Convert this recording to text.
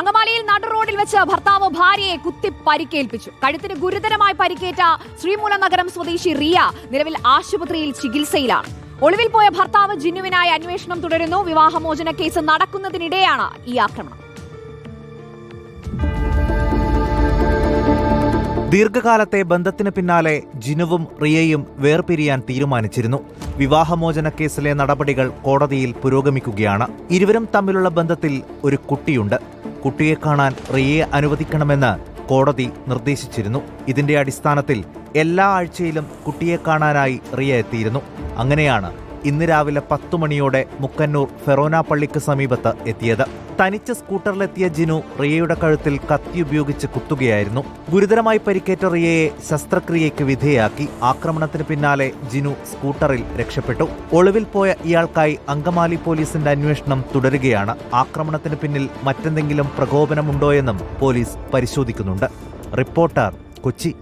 അങ്കമാലിയിൽ നടു റോഡിൽ വെച്ച് ഭർത്താവ് ഭാര്യയെ കുത്തി പരിക്കേൽപ്പിച്ചു. കഴുത്തിന് ഗുരുതരമായി പരിക്കേറ്റ ശ്രീമൂല നഗരം സ്വദേശി റിയ നിലവിൽ ആശുപത്രിയിൽ ചികിത്സയിലാണ്. ഒളിവിൽ പോയ ഭർത്താവ് ജിന്നുവിനായി അന്വേഷണം തുടരുന്നു. വിവാഹമോചന കേസ് നടക്കുന്നതിനിടെയാണ് ഈ ആക്രമണം. ദീർഘകാലത്തെ ബന്ധത്തിന് പിന്നാലെ ജിനുവും റിയയും വേർപിരിയാൻ തീരുമാനിച്ചിരുന്നു. വിവാഹമോചന കേസിലെ നടപടികൾ കോടതിയിൽ പുരോഗമിക്കുകയാണ്. ഇരുവരും തമ്മിലുള്ള ബന്ധത്തിൽ ഒരു കുട്ടിയുണ്ട്. കുട്ടിയെ കാണാൻ റിയയെ അനുവദിക്കണമെന്ന് കോടതി നിർദ്ദേശിച്ചിരുന്നു. ഇതിന്റെ അടിസ്ഥാനത്തിൽ എല്ലാ ആഴ്ചയിലും കുട്ടിയെ കാണാനായി റിയ എത്തിയിരുന്നു. അങ്ങനെയാണ് ഇന്ന് രാവിലെ പത്തു മണിയോടെ മുക്കന്നൂർ ഫെറോന പള്ളിക്ക് സമീപത്ത് എത്തിയത്. തനിച്ച് സ്കൂട്ടറിലെത്തിയ ജിനു റിയയുടെ കഴുത്തിൽ കത്തി ഉപയോഗിച്ച് കുത്തുകയായിരുന്നു. ഗുരുതരമായി പരിക്കേറ്റ റിയയെ ശസ്ത്രക്രിയയ്ക്ക് വിധേയാക്കി. ആക്രമണത്തിന് പിന്നാലെ ജിനു സ്കൂട്ടറിൽ രക്ഷപ്പെട്ടു. ഒളിവിൽ പോയ ഇയാൾക്കായി അങ്കമാലി പോലീസിന്റെ അന്വേഷണം തുടരുകയാണ്. ആക്രമണത്തിന് പിന്നിൽ മറ്റെന്തെങ്കിലും പ്രകോപനമുണ്ടോയെന്നും പോലീസ് പരിശോധിക്കുന്നുണ്ട്. റിപ്പോർട്ടർ കൊച്ചി.